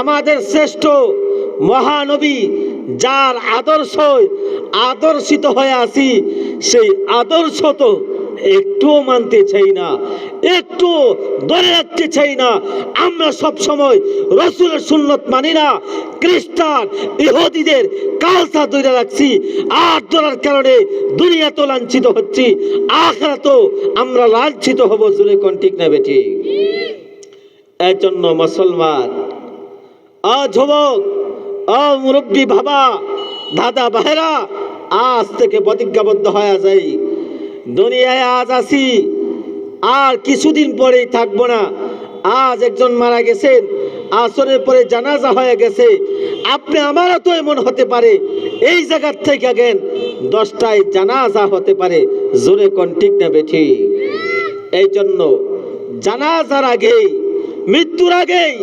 আমাদের শ্রেষ্ঠ মহানবী যার আদর্শ আদর্শিত হয়ে আছি, সেই আদর্শ তো একটুও মানতে চাই না একটু ধরে রাখতে চাই না। আমরা সব সময় রসুলের সুন্নত মানি না, খ্রিস্টান, ইহুদিদের কালসা ধরে রাখছি আর ধরার কারণে দুনিয়া তো লাঞ্ছিত হচ্ছি আখরা তো আমরা লাঞ্ছিত হব জুড়ে কোন ঠিক না বেটি এর জন্য মুসলমান আ যুবক, আ মুরব্বী বাবা, দাদা বাহেরা, আজ থেকে প্রতিজ্ঞাবদ্ধ হয়ে যাই। দুনিয়ায় আজ আসি, আর কিছুদিন পরেই থাকব না। আজ একজন মারা গেছেন, আসরের পরে জানাজা হয়ে গেছে। আপনি আমারও তো এমন হতে পারে, এই জায়গার থেকে গেন দশটায় জানাজা হতে পারে। জোরে কোন ঠিক না বেঠি এই জন্য জানাজার আগেই, মৃত্যুর আগেই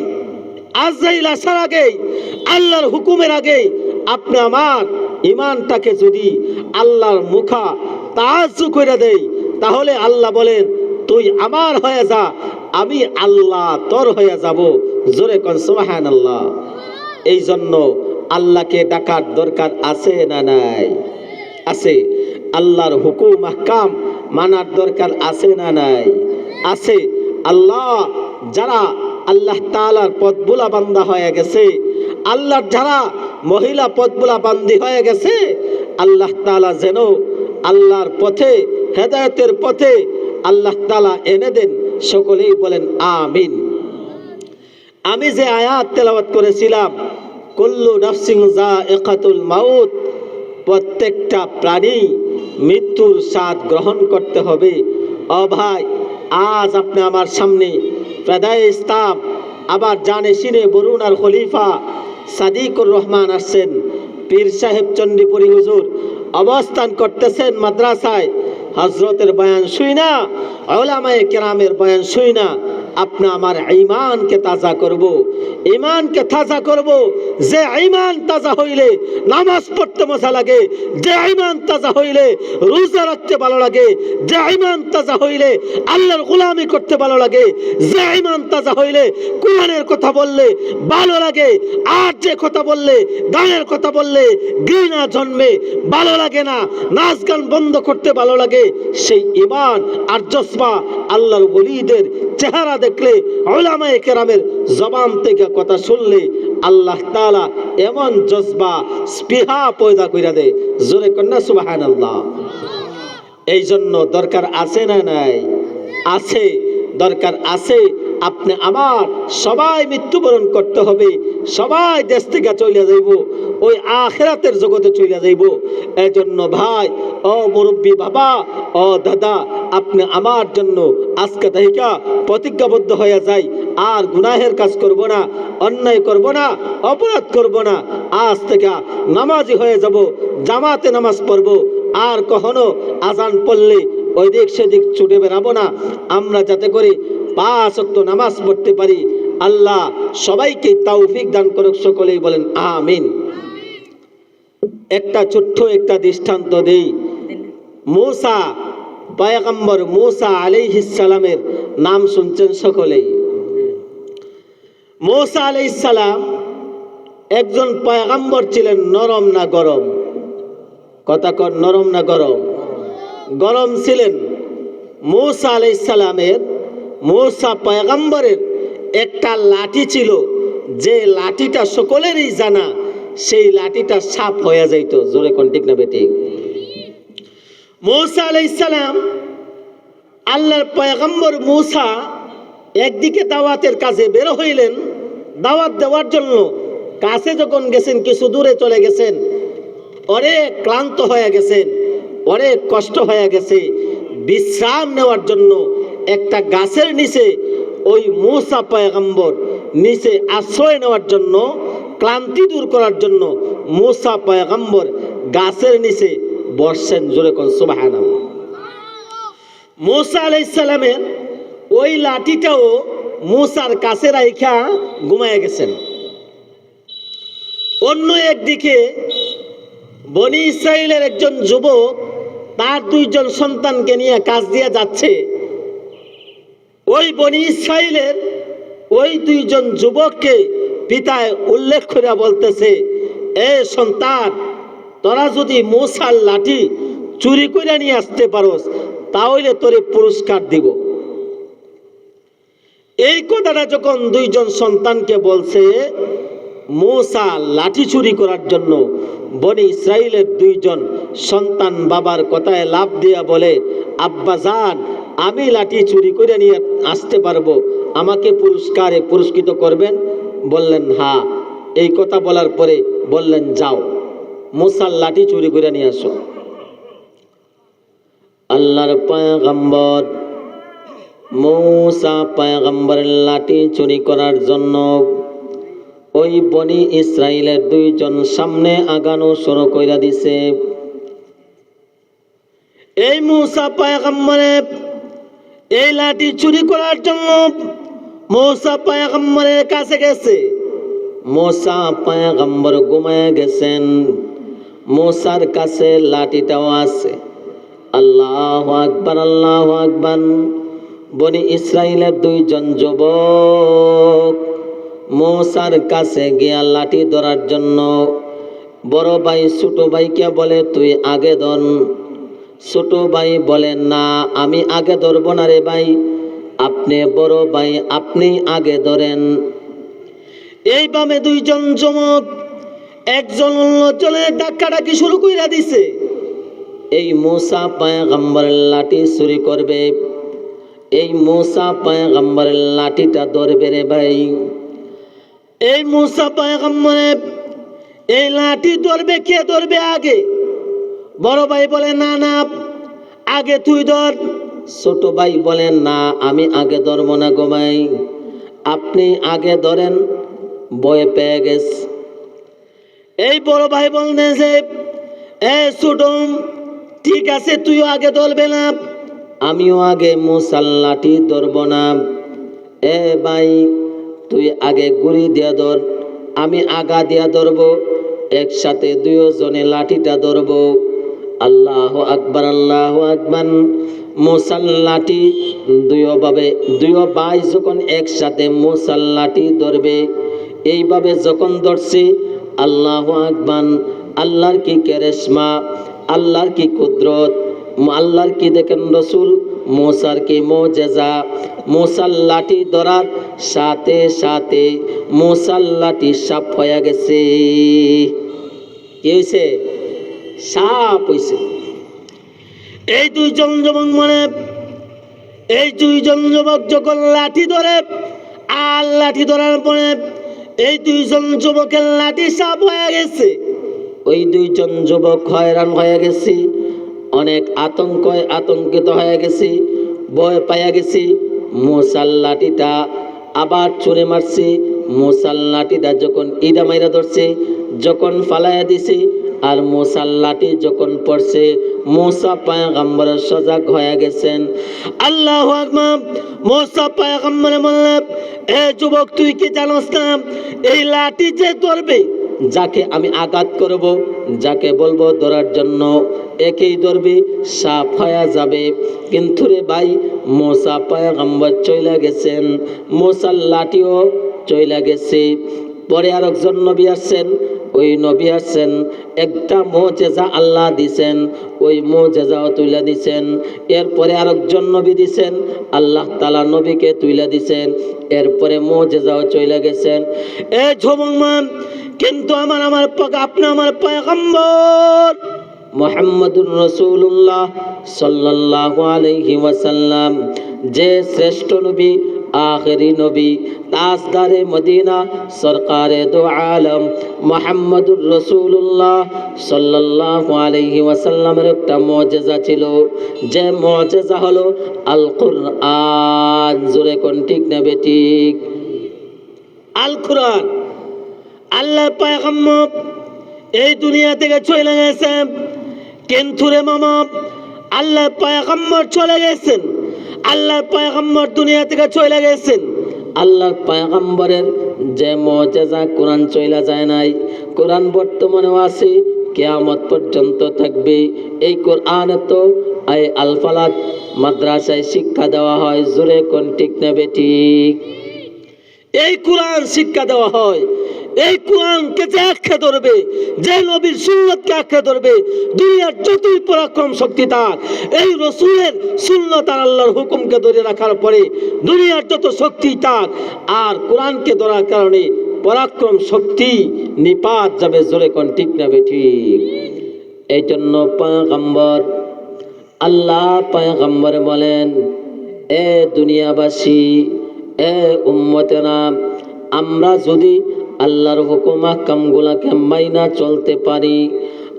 আজরাইল আসার আগেই আল্লাহর হুকুমের আগেই আপনি আমার ইমানটাকে যদি আল্লাহর মুখা তাজু করে দেই, তাহলে আল্লাহ বলেন, তুই আমার হয়ে যা, আমি আল্লাহ তোর হয়ে যাব। জোরে কন সুবহান আল্লাহ এই জন্য আল্লাহকে ডাকার দরকার আছে না নাই? আছে। আল্লাহর হুকুম, আহকাম মানার দরকার আছে না নাই? আছে। আল্লাহ যারা আল্লাহ তালার পদবুলা বান্দা হয়ে গেছে। আল্লাহর যারা মহিলা পদবুলা বান্দি হয়ে গেছে, আল্লাহ তালা যেন আল্লাহর পথে, হেদায়তের পথে আল্লাহ তালা এনে দেন। সকলেই বলেন, আমিন। আমি যে আয়াত তেলাওয়াত করেছিলাম, কল্লু নফসিং জা একাতুল মাউত প্রত্যেকটা প্রাণী মৃত্যুর স্বাদ গ্রহণ করতে হবে। ও ভাই, আজ আপনি আমার সামনে আবার জানে সিনে বরুণ আর খলিফা সাদিকুর রহমান আসছেন। পীর সাহেব চণ্ডীপুরী হুজুর অবস্থান করতেছেন মাদ্রাসায়। হজরতের বয়ান শুই না, ওলামায় কেরামের বয়ান শুই না। আপনি আমার ইমানকে তাজা করব ইমানকে তাজা করব। যে ইমান তাজা হইলে নামাজ পড়তে মজা লাগে, যে ইমান তাজা হইলে রোজা রাখতে ভালো লাগে, যে ইমান তাজা হইলে আল্লাহর গোলামি করতে ভালো লাগে, যে ইমান তাজা হইলে কোরআনের কথা বললে ভালো লাগে, আর যে কথা বললে গানের কথা বললে ঘৃণা জন্মে ভালো লাগে না, নাচ গান বন্ধ করতে ভালো লাগে, সেই ইমান আর জসবা আল্লাহর বলিদের চেহারা দেখলে ওলামায়ে কেরামের জবান থেকে কথা শুনলে আল্লাহ তাআলা এমন জজবা, স্পৃহা পয়দা কইরা দেয়। জোরে কন্যা সুবাহান আল্লাহ এই জন্য দরকার আছে না নাই? আছে। দরকার আছে আপনি আমার সবাই মৃত্যুবরণ করতে হবে, সবাই দেশ থেকে চলে যাইব, ওই আখেরাতের জগতে চলে যাইব। এই জন্য ভাই, ও মুরব্বী বাবা, ও দাদা, আপনি আমার জন্য আজকে তাহিকা প্রতিজ্ঞাবদ্ধ হয়ে যাই, আর গুনাহের কাজ করব না, অন্যায় করব না, অপরাধ করব না। আজ থেকে নামাজি হয়ে যাব, জামাতে নামাজ পড়ব, আর কখনো আজান পড়লে ওই দিক সেদিক ছুটে বেড়াবো না। আমরা যাতে করে পাঁচ অক্ত নামাজ পড়তে পারি, আল্লাহ সবাইকে তৌফিক দান করুক, সকলেই বলেন আমিন। একটা ছোট্ট একটা দৃষ্টান্ত দেই। মূসা, পয়গম্বর মূসা সালামের নাম শুনছেন সকলেই। মূসা সালাম একজন পয়গম্বর ছিলেন, নরম না গরম? কথা কর নরম না গরম? গরম ছিলেন। মৌসা আলাইসালামের মৌসা পয়গম্বরের একটা লাঠি ছিল, যে লাঠিটা সকলেরই জানা, সেই লাঠিটা সাপ হয়ে যাইত। জোরে কোন ঠিক না বেটি? মৌসা আলাইসালাম আল্লাহর পয়গম্বর মৌসা একদিকে দাওয়াতের কাজে বের হইলেন, দাওয়াত দেওয়ার জন্য কাছে যখন গেছেন, কিছু দূরে চলে গেছেন, অনেক ক্লান্ত হয়ে গেছেন, অনেক কষ্ট হয়ে গেছে, বিশ্রাম নেওয়ার জন্য একটা গাছের নিচে ওই মূসা পয়গম্বর নিচে আশ্রয় নেওয়ার জন্য, ক্লান্তি দূর করার জন্য মূসা পয়গম্বর গাছের নিচে বসছেন জোরে কোন সুবাহানা মূসা আলাইসালামের ওই লাঠিটাও মূসার কাছে রাইখা ঘুমায় গেছেন। অন্য একদিকে বনি ইসরায়েলের একজন যুবক, তার দুইজন সন্তানকে নিয়ে কাজ দিয়ে যাচ্ছে। ওই বনি ইসরায়েলের ওই দুইজন যুবককে পিতায় উল্লেখ করে বলতেছে, এ সন্তান, তোরা যদি মশার লাঠি চুরি করে নিয়ে আসতে পারোস, তাহলে তোরে পুরস্কার দিব। এই কথাটা যখন দুইজন সন্তানকে বলছে, মূসা লাঠি চুরি করার জন্য বনি ইসরায়েলের দুইজন সন্তান বাবার কথায় লাভ দিয়া বলে, আব্বা যান আমি লাঠি চুরি করে নিয়ে আসতে পারব। আমাকে পুরস্কারে পুরস্কৃত করবেন? বললেন হ্যাঁ এই কথা বলার পরে বললেন, যাও, মূসার লাঠি চুরি করে নিয়ে আসো। আল্লাহর পয়গম্বর, মৌসা পয়গম্বরের লাঠি চুরি করার জন্য ওই বনি ইসরায়েলের দুইজন সামনে আগানো শুরু কইরা দিছে। এই মৌসা পয়গম্বরে এই লাঠি চুরি করার জন্য মৌসা পয়গম্বরের কাছে গেছে। মৌসা পয়গম্বর ঘুমায় গেছেন। মৌসার কাছে লাঠিটাও আছে। আল্লাহ আকবার আল্লাহ আকবার। বনি ইসরায়েলের দুইজন যুবক মৌসার কাছে গিয়া লাঠি ধরার জন্য বড় ভাই, ছোট ভাইকে বলে, তুই আগে ধর। ছোট ভাই বলেন, না, আমি আগে ধরবো না রে ভাই। আপনি বড় ভাই, আপনি আগে ধরেন। এই এইভাবে দুইজন যমক একজন অন্যজনের ডাক্কাডাকি শুরু কইরা দিছে। এই মূসা পায়গাম্বরের লাঠি চুরি করবে। এই মূসা পায়গাম্বরের লাঠিটা ধরবে রে ভাই। এই মূসা পায়গাম্বরে এই লাঠি ধরবে, কে ধরবে আগে? বড় ভাই বলে, না না, আগে তুই ধর। ছোট ভাই বলেন না, আমি আগে ধরবো না গো ভাই। আপনি আগে ধরেন বয়ে পেয়ে গেছে। এই বড় ভাই বলতে যে, এ ছোট, ঠিক আছে, তুইও আগে ধরবে না। আমিও আগে মুসাল্লাটি ধরব না। এ ভাই, তুই আগে গুড়ি দিয়া ধর, আমি আগা দিয়া ধরব, একসাথে দুজনে লাঠিটা ধরব। আল্লাহ আকবার আল্লাহ আকবার। মুসাল্লাটি দুইভাবে দুই বাই যখন একসাথে মুসাল্লাটি ধরবে, এইভাবে যখন ধরছে, আল্লাহ আকবান আল্লাহর কি কেরেশমা, আল্লাহর কি কুদরত, আল্লাহর কি দেখেন রসুল, মোসার কি মোজেজা। মোসাল্লাটি ধরার সাথে সাথে মোসাল্লাটি সাপ হয়ে গেছে। কি হয়েছে সাপ হয়েছে এই দুইজন যুবক মানে এই দুইজন যুবক যখন লাঠি ধরে, আর লাঠি ধরার পরে এই দুইজন যুবকের লাঠি সাপ হয়ে গেছে। ওই দুইজন যুবক হয়রান হয়ে গেছি, অনেক আতঙ্ক আতঙ্কিত হয়ে গেছি, ভয় পাইয়া গেছি, মশাল লাঠিটা আবার ছুঁড়ে মারছি, মশাল লাঠিটা যখন ইদা মাইরা ধরছে, যখন ফালাইয়া দিছি আর মশাল লাঠি যখন পড়ছে, মোসা পায়গাম্বরের সজাগ হয়ে গেছেন। আল্লাহ মোসা পায়গাম্বরে এ যুবক, তুই কি জানোস না, এই লাঠি যে ধরবে, যাকে আমি আঘাত করব, যাকে বলব ধরার জন্য একেই ধরবে, সাপ হয়ে যাবে। কিন্তু রে ভাই, মোসা পায়গাম্বর চইলা গেছেন, মোসার লাঠিও চইলা গেছে। পরে আর একজন নবী আসছেন ওই নবী আসছেন, একটা মোজেজা আল্লাহ দিছেন, ওই মোজেজাও তুইলা দিছেন, এরপরে আরেকজন নবী দিছেন, আল্লাহ তালা নবীকে তুইলা দিছেন, এরপরে মোজেজাও চইলা গেছেন। এ ঝুমমান কিন্তু আমার আমার আপনি আমার পয়গম্বর মোহাম্মদুর রসুল্লাহ সাল্লাল্লাহু আলাইহি ওয়াসাল্লাম, যে শ্রেষ্ঠ নবী আখেরি নবী তাজদারে মদিনা, সরকারে দো আলম, মোহাম্মদুর রসুল্লাহ সাল্লাল্লাহু আলাইহি ওয়াসাল্লামের একটা মজেজা ছিল। যে মজেজা হলো আল কুরআন জোরে কোন ঠিক নেবে ঠিক? আল আল্লাহ পায়গম্বর এই দুনিয়া থেকে চলে গেছেন। কিন্তু রে মামা? আল্লাহ পায়গম্বর চলে গেছেন। আল্লাহর পায়গম্বর দুনিয়া থেকে চলে গেছেন। আল্লাহর পায়গম্বরের যে মজেজা কোরআন চলে যায় নাই, কোরআন বর্তমানেও আছে, কেয়ামত পর্যন্ত থাকবে। এই কোরআন তো এই আলফালাত মাদ্রাসায় শিক্ষা দেওয়া হয়, জোরে কোন ঠিক নেবে ঠিক? এই কোরআন শিক্ষা দেওয়া হয়। এই কোরআনকে যে আঁকড়ে ধরবে, যে নবীর সুন্নতকে আঁকড়ে ধরবে, দুনিয়ার যতই পরাক্রম শক্তি তার, এই রসুলের সুন্নত আর আল্লাহর হুকুমকে ধরে রাখার পরে দুনিয়ার যত শক্তি তার, আর কোরআনকে ধরার কারণে পরাক্রম শক্তি নিপাত যাবে, জোরে কোন ঠিক না ঠিক? এই জন্য পয়গম্বর, আল্লাহ পয়গম্বর বলেন, এ দুনিয়াবাসী, এ উম্মতেরা, আমরা যদি আল্লাহর হুকুম কামগুলাকে মাইনা চলতে পারি।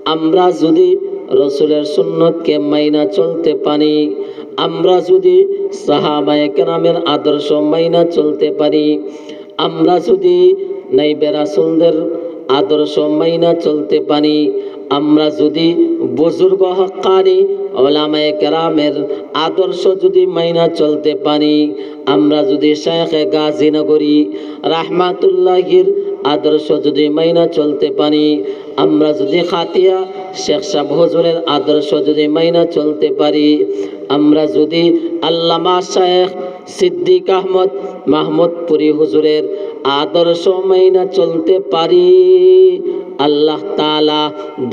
আমরা যদি রসুলের সুন্নতকে মাইনা চলতে পারি, আমরা যদি সাহাবায়ে কেরামের আদর্শ মাইনা চলতে পারি, আমরা যদি নাইবে রাসুলদের আদর্শ মাইনা চলতে পারি, আমরা যদি বুজুর্গ হকানি ওলামায়ে কেরামের আদর্শ যদি মাইনা চলতে পারি, আমরা যদি শেখে গাজীনগরী রাহমাতুল্লাহির আদর্শ যদি মাইনা চলতে পারি, আমরা যদি খাতিয়া, শেখ সাহ হুজুরের আদর্শ যদি মাইনা চলতে পারি, আমরা যদি আল্লামা শেখ সিদ্দিক আহমদ মাহমুদপুরি হুজুরের আদর্শ মাইনা চলতে পারি, আল্লাহ তালা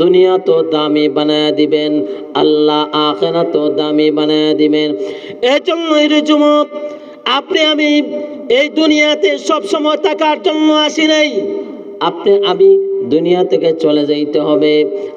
দুনিয়া তো দামি বানায় দিবেন, আল্লাহ আখেরা তো দামি বানায় দিবেন। এই যুবক, আপনি আমি এই দুনিয়াতে সব সময় থাকার জন্য আসি নাই। আপনি আমি দুনিয়া থেকে চলে যাইতে হবে।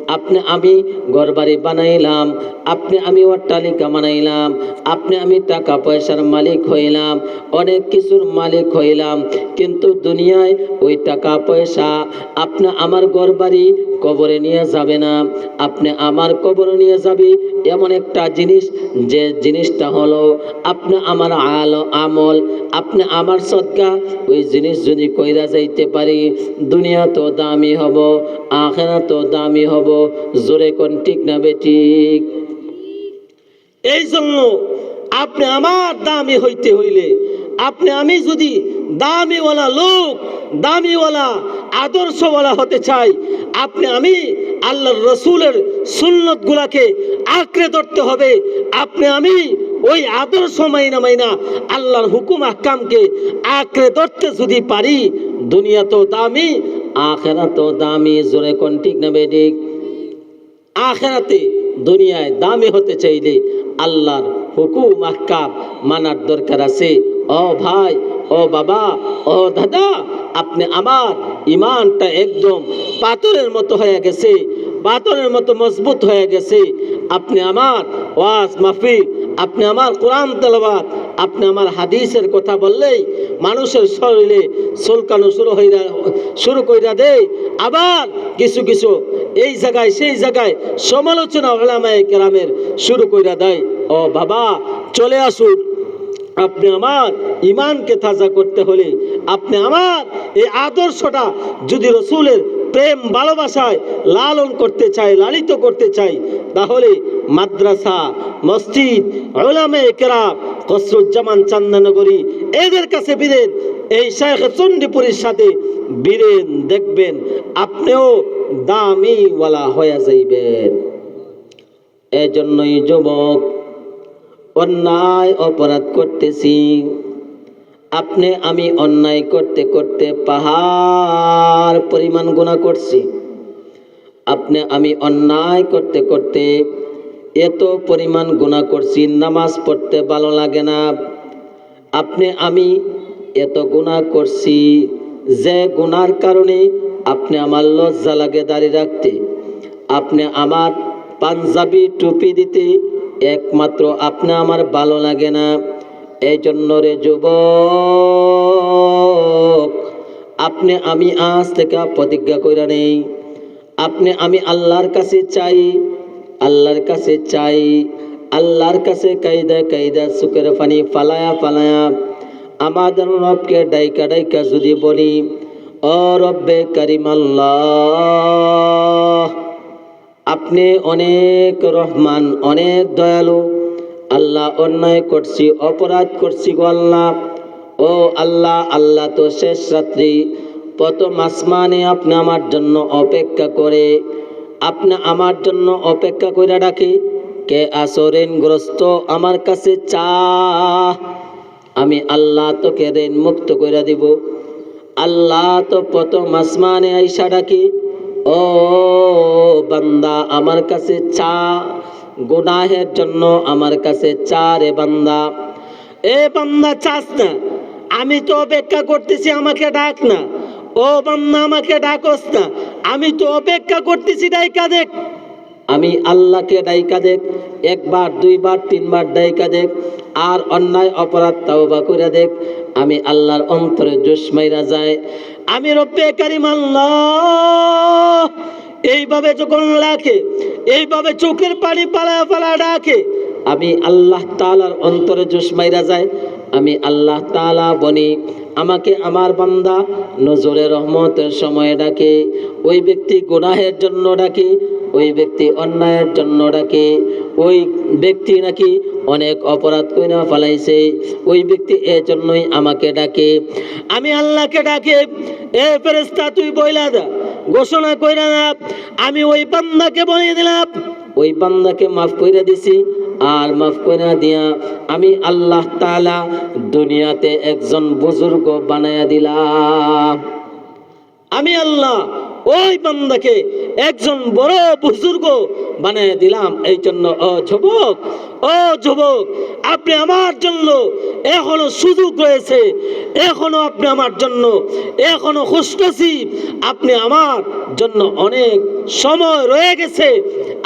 আপনি আমি ঘরবাড়ি বানাইলাম, আপনি আমি অট্টালিকা বানাইলাম, আপনি আমি টাকা পয়সার মালিক হইলাম, অনেক কিছুর মালিক হইলাম, কিন্তু দুনিয়ায় ওই টাকা পয়সা আপনি আমার ঘরবাড়ি কবরে নিয়ে যাবে না। আপনি আমার কবরে নিয়ে যাবে এমন একটা জিনিস, যে জিনিসটা হলো আপনি আমার আলো আমল, আপনি আমার সদকা ওই জিনিস যদি কইরা যাইতে পারি, দুনিয়া তো দামি হব আখেরা তো দামি হব, জোরে কোন ঠিক না বেঠিক এই জন্য আপনি আমার দামি হইতে হইলে, আপনি আমি যদি দামিওয়ালা লোক, দামিওয়ালা আদর্শওয়ালা হতে চাই, আপনি আমি আল্লাহর রসুলের সুন্নত গুলাকে আঁকড়ে ধরতে হবে, আপনি আমি ওই আদর্শ মাইনা মাইনা আল্লাহর হুকুম আহকামকে আঁকড়ে ধরতে যদি পারি দুনিয়া তো দামি আখেরা তো দামি জোরে কোন ঠিক না বেদিক আখেরাতে দুনিয়ায় দামি হতে চাইলে আল্লাহর হুকুম, আহকাম মানার দরকার আছে। ও ভাই, ও বাবা, ও দাদা, আপনি আমার ইমানটা একদম পাথরের মতো হয়ে গেছে, পাথরের মতো মজবুত হয়ে গেছে। আপনি আমার ওয়াজ মাহফিল, আপনি আমার কোরআন তেলাওয়াত আপনি আমার হাদিসের কথা বললেই মানুষের শরীরে চুলকানো শুরু হইরা, শুরু কইরা দেয়। আবার কিছু কিছু এই জায়গায়, সেই জায়গায় সমালোচনা ওলামায়ে কেরামের শুরু কইরা দেয়। ও বাবা, চলে আসুন। আপনি আমার ইমানকে তাজা করতে হলে আপনি আমার এই আদর্শটা যদি রসুলের প্রেম, ভালোবাসায় লালন করতে চাই লালিত করতে চাই তাহলে মাদ্রাসা, মসজিদ ওলামে কেরাম কসরুজ্জামান চান্দানগরী, এদের কাছে বীরেন এই শেখ চণ্ডীপুরীর সাথে বীরেন দেখবেন, আপনিও দামিওয়ালা হয়ে যাইবেন। এজন্যই যুবক, অন্যায় অপরাধ করতেছি। আপনি, আমি অন্যায় করতে করতে পাহাড় পরিমাণ গুণা করছি। আপনি, আমি অন্যায় করতে করতে এত পরিমাণ গুণা করছি, নামাজ পড়তে ভালো লাগে না। আপনি, আমি এত গুণা করছি, যে গুনার কারণে আপনি আমার লজ্জা লাগে দাঁড়িয়ে রাখতে। আপনি আমার পাঞ্জাবি টুপি দিতে একমাত্র আপনি আমার ভালো লাগে না। এই জন্য রে যুবক, আপনি, আমি আজ থেকে প্রতিজ্ঞা কইরা নেই। আপনি, আমি আল্লাহর কাছে চাই আল্লাহর কাছে চাই, আল্লাহর কাছে কায়দা কায়দা, সুখের পানি ফালায়া ফালায়া। আমাদের রবকে ডাইকা ডাইকা যদি বলি, ও রব্বে কারিম আল্লাহ আপনি অনেক রহমান, অনেক দয়ালু। আল্লাহ অন্যায় করছি, অপরাধ করছি গো আল্লাহ। ও আল্লাহ আল্লাহ তো শেষ রাত্রি। প্রথম আসমানে আপনি আমার জন্য অপেক্ষা করে আপনি আমার জন্য অপেক্ষা করে রাখি। কে আসরেনগ্রস্ত আমার কাছে চা। আমি আল্লাহ তোকে ঋণ মুক্ত করে দিব। আল্লাহ তো প্রথম আসমানে আইসা ডাকি। ও বান্দা আমার কাছে চা। গুনাহের জন্য আমার কাছে চা রে বান্দা। এ বান্দা, চাস না। আমি তো অপেক্ষা করতেছি, আমাকে ডাক না। ও বান্দা, আমাকে ডাকস না। আমি তো অপেক্ষা করতেছি ডাইকা দেখ আমি আল্লাহকে ডাইকা দেখ একবার, দুইবার, তিনবার ডাইকা দেখ আর অন্যায় অপরাধ তাওবা করে দেখ। আমি আল্লাহর অন্তরে জোশ মাইরা যায় আমি রব্বে কারিম আল্লাহ। এইভাবে যখন রাখে, এইভাবে চোখের পানি পালা পালা ডাকে। আমি আল্লাহ তালার অন্তরে জোশ মাইরা যায় আমি আল্লাহ তালা বনি আমাকে আমার বান্দা নজরে রহমতের সময় ডাকে, ওই ব্যক্তি গুনাহের জন্য ডাকে, ওই ব্যক্তি অন্যায়ের জন্য ডাকে, ওই ব্যক্তি নাকি অনেক অপরাধ কইরা ফেলাইছে, ওই ব্যক্তি এর জন্যই আমাকে ডাকে। আমি আল্লাহকে ডাকে, এ ফেরেস্তা তুই বইলা দা, ঘোষণা কইরা না আমি ওই বান্দাকে বলে দিলাম। ওই বান্দাকে মাফ করে দিছি, আর মাফ করে দিয়া আমি আল্লাহ তালা দুনিয়াতে একজন বুজুর্গ বানাইয়া দিলাম। আমি আল্লাহ ওই বান্দাকে একজন বড় বুজুর্গ বানিয়ে দিলাম, এই জন্য, ও যুবক ও যুবক, আপনি আমার জন্য এখনও সুযোগ রয়েছে, এখনও আপনি আমার জন্য, এখনও খুশনসিব আপনি আমার জন্য অনেক সময় রয়ে গেছে,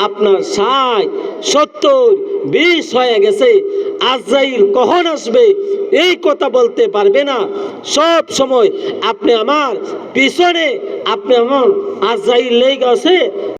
আপনার ষাট, সত্তর, বিশ হয়ে গেছে, আজরাইল কখন আসবে, এই কথা বলতে পারবে না, সব সময় আপনি আমার পিছনে, আপনি আমার আজরাইল লেগে আছে।